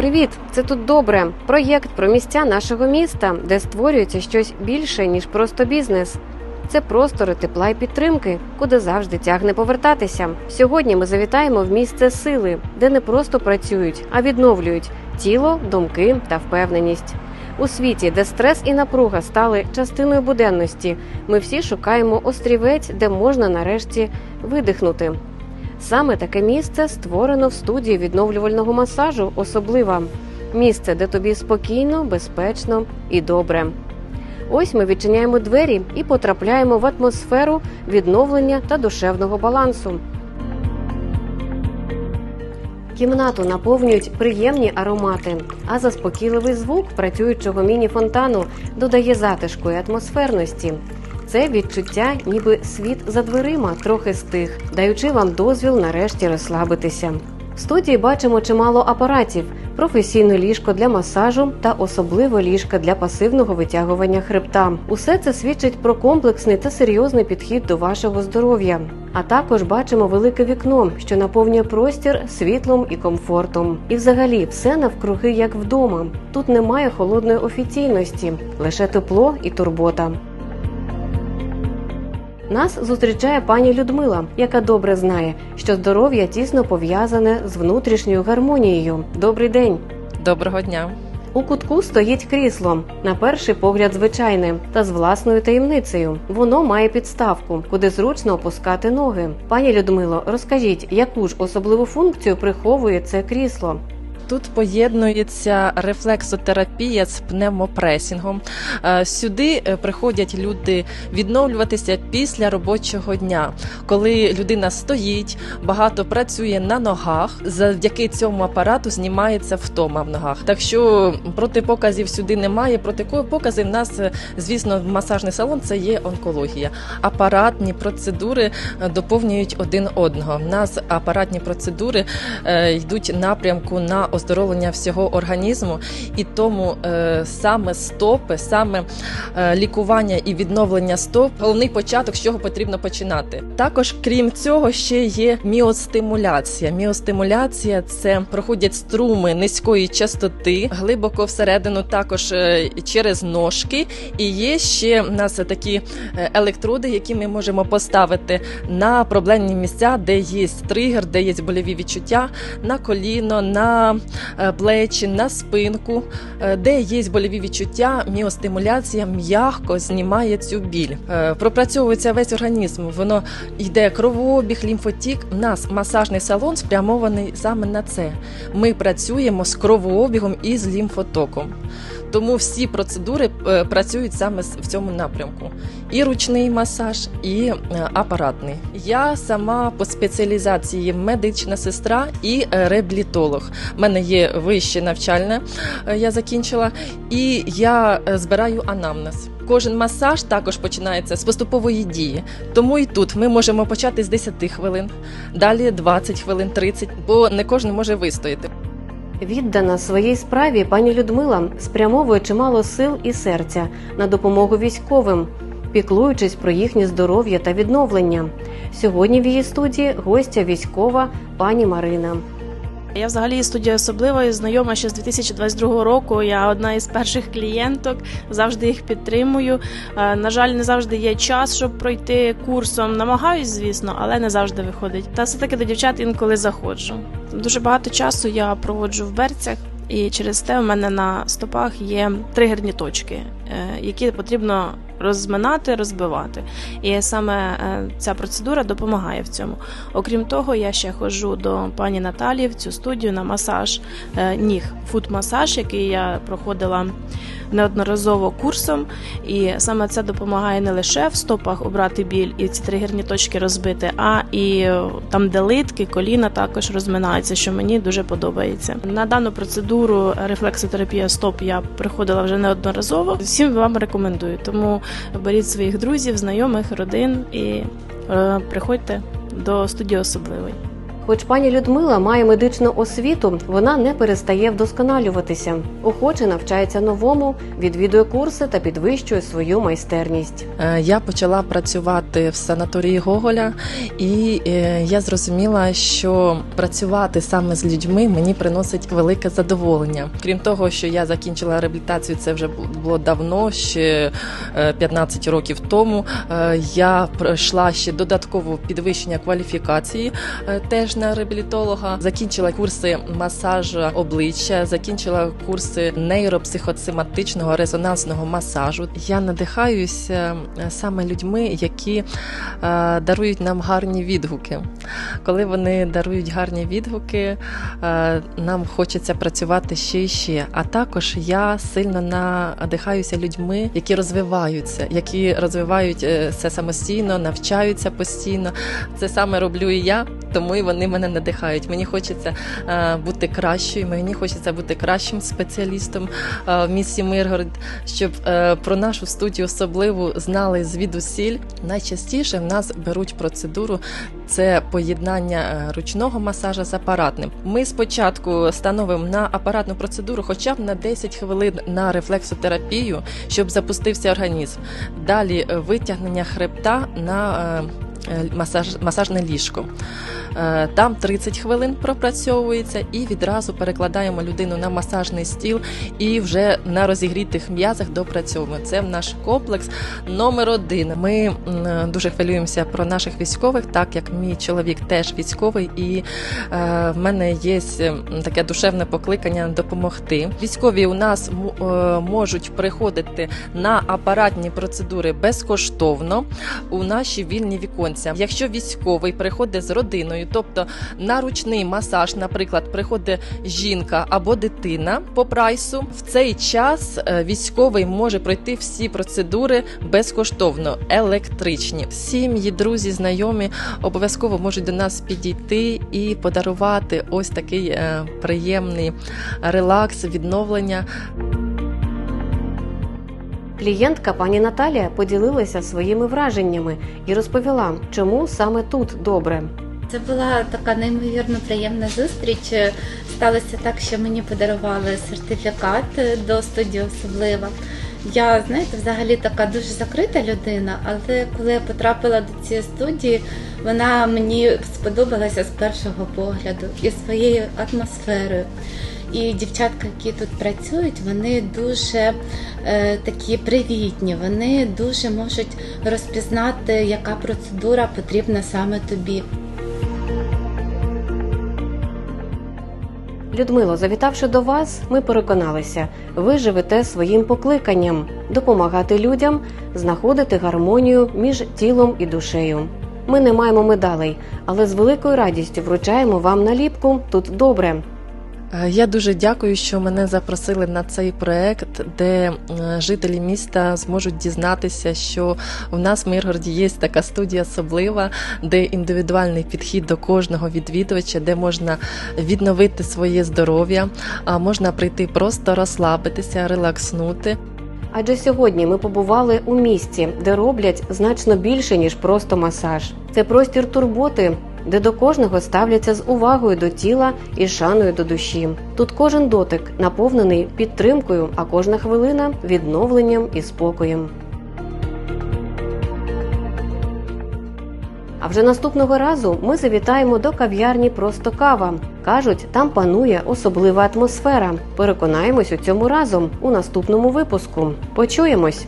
Привіт! Це тут добре. Проєкт про місця нашого міста, де створюється щось більше ніж просто бізнес. Це простори тепла і підтримки, куди завжди тягне повертатися. Сьогодні ми завітаємо в місце сили, де не просто працюють, а відновлюють тіло, думки та впевненість. У світі, де стрес і напруга стали частиною буденності, ми всі шукаємо острівець, де можна нарешті видихнути. Саме таке місце створено в студії відновлювального масажу особлива місце, де тобі спокійно, безпечно і добре. Ось ми відчиняємо двері і потрапляємо в атмосферу відновлення та душевного балансу. Кімнату наповнюють приємні аромати, а заспокійливий звук працюючого міні-фонтану додає затишку і атмосферності. Це відчуття, ніби світ за дверима трохи стих, даючи вам дозвіл нарешті розслабитися. В студії бачимо чимало апаратів, професійне ліжко для масажу та особливо ліжка для пасивного витягування хребта. Усе це свідчить про комплексний та серйозний підхід до вашого здоров'я. А також бачимо велике вікно, що наповнює простір світлом і комфортом. І взагалі все навкруги як вдома. Тут немає холодної офіційності, лише тепло і турбота. Нас зустрічає пані Людмила, яка добре знає, що здоров'я тісно пов'язане з внутрішньою гармонією. Добрий день. Доброго дня. У кутку стоїть крісло, на перший погляд звичайне, та з власною таємницею. Воно має підставку, куди зручно опускати ноги. Пані Людмило, розкажіть, яку ж особливу функцію приховує це крісло? Тут поєднується рефлексотерапія з пневмопресінгом. Е, Сюди е, приходять люди відновлюватися після робочого дня, коли людина стоїть, багато працює на ногах. Завдяки цьому апарату знімається втома в ногах. Так що протипоказів сюди немає. Протипокази в нас, е, звісно, масажний салон це є онкологія. Апаратні процедури доповнюють один одного. У нас апаратні процедури йдуть напрямку на оздоровлення всього організму, і тому е, саме стопи, саме е, лікування і відновлення стоп головний початок, з чого потрібно починати. Також, крім цього, ще є міостимуляція. Міостимуляція це проходять струми низької частоти, глибоко всередину, також е, через ножки. І є ще в нас такі е, електроди, які ми можемо поставити на проблемні місця, де є тригер, де є больові відчуття, на коліно, на плечі, на спинку, е, де є больові відчуття, міостимуляція м'яко знімає цю біль. Е, Пропрацьовується весь організм, воно йде кровообіг, лімфотік. У нас масажний салон спрямований саме на це. Ми працюємо з кровообігом і з лімфотоком. Тому всі процедури е, працюють саме в цьому напрямку: і ручний масаж, і е, апаратний. Я сама по спеціалізації медична сестра і е, реабілітолог. У мене є вище навчальне, я закінчила, і я збираю анамнез. Кожен масаж також починається з поступової дії. Тому і тут ми можемо почати з 10 хвилин, далі 20 хвилин, 30, бо не кожен може вистояти. Віддана своїй справі пані Людмила спрямовує чимало сил і серця на допомогу військовим, піклуючись про їхнє здоров'я та відновлення. Сьогодні в її студії гостя військова пані Марина. Я взагалі із студією особливою знайома ще з 2022 року. Я одна із перших клієнток, завжди їх підтримую. Е, На жаль, не завжди є час, щоб пройти курсом. Намагаюсь, звісно, але не завжди виходить. Та все таки до дівчат інколи заходжу. Дуже багато часу я проводжу в берцях. І через те у мене на стопах є тригерні точки, е, які потрібно розминати, розбивати. І саме е, ця процедура допомагає в цьому. Окрім того, я ще ходжу до пані Наталі в цю студію на масаж е, ніг, фут-масаж, який я проходила неодноразово курсом. І саме це допомагає не лише в стопах обрати біль і ці тригерні точки розбити, а і е, там, де литки, коліна також розминаються, що мені дуже подобається. На дану процедуру рефлексотерапія стоп я приходила вже неодноразово. Всім вам рекомендую. Тому беріть своїх друзів, знайомих, родин і е, приходьте до студії особливої. Хоч пані Людмила має медичну освіту, вона не перестає вдосконалюватися. Охоче навчається новому, відвідує курси та підвищує свою майстерність. Е, Я почала працювати в санаторії Гоголя, і е, я зрозуміла, що працювати саме з людьми мені приносить велике задоволення. Крім того, що я закінчила реабілітацію, це вже було давно, ще е, 15 років тому. Е, Я пройшла ще додаткове підвищення кваліфікації е, теж на реабілітолога. Закінчила курси масажу обличчя, закінчила курси нейропсихосоматичного резонансного масажу. Я надихаюся е, саме людьми, які е, дарують нам гарні відгуки. Коли вони дарують гарні відгуки, е, нам хочеться працювати ще і ще. А також я сильно надихаюся людьми, які розвиваються, які розвивають це самостійно, навчаються постійно. Це саме роблю і я, тому і вони мене надихають. Мені хочеться е, бути кращою, мені хочеться бути кращим спеціалістом е, в місті Миргород, щоб е, про нашу студію особливо знали звідусіль. Найчастіше в нас беруть процедуру це поєднання ручного масажа з апаратним. Ми спочатку становимо на апаратну процедуру хоча б на 10 хвилин на рефлексотерапію, щоб запустився організм. Далі витягнення хребта на масаж, масажне ліжко. Е, Там 30 хвилин пропрацьовується і відразу перекладаємо людину на масажний стіл і вже на розігрітих м'язах допрацьовуємо. Це наш комплекс номер один. Ми дуже хвилюємося про наших військових, так як мій чоловік теж військовий, і е, в мене є таке душевне покликання допомогти. Військові у нас е, можуть приходити на апаратні процедури безкоштовно у наші вільні віконця. Якщо військовий приходить з родиною, тобто на ручний масаж, наприклад, приходить жінка або дитина по прайсу, в цей час е, військовий може пройти всі процедури безкоштовно, електричні. Сім'ї, друзі, знайомі обов'язково можуть до нас підійти і подарувати ось такий е, приємний релакс, відновлення. Клієнтка пані Наталія поділилася своїми враженнями і розповіла, чому саме тут добре. Це була така неймовірно приємна зустріч. Сталося так, що мені подарували сертифікат до студії особлива. Я, знаєте, взагалі така дуже закрита людина, але коли я потрапила до цієї студії, вона мені сподобалася з першого погляду і своєю атмосферою. І дівчатка, які тут працюють, вони дуже е, такі привітні, вони дуже можуть розпізнати, яка процедура потрібна саме тобі. Людмило, завітавши до вас, ми переконалися, ви живете своїм покликанням допомагати людям знаходити гармонію між тілом і душею. Ми не маємо медалей, але з великою радістю вручаємо вам наліпку тут добре. Е, Я дуже дякую, що мене запросили на цей проект, де е, жителі міста зможуть дізнатися, що в нас в Миргороді є така студія особлива, де індивідуальний підхід до кожного відвідувача, де можна відновити своє здоров'я, а можна прийти просто розслабитися, релакснути. Адже сьогодні ми побували у місті, де роблять значно більше ніж просто масаж. Це простір турботи, де до кожного ставляться з увагою до тіла і шаною до душі. Тут кожен дотик наповнений підтримкою, а кожна хвилина відновленням і спокоєм. А вже наступного разу ми завітаємо до кав'ярні Просто кава. Кажуть, там панує особлива атмосфера. Переконаємось у цьому разом у наступному випуску. Почуємось!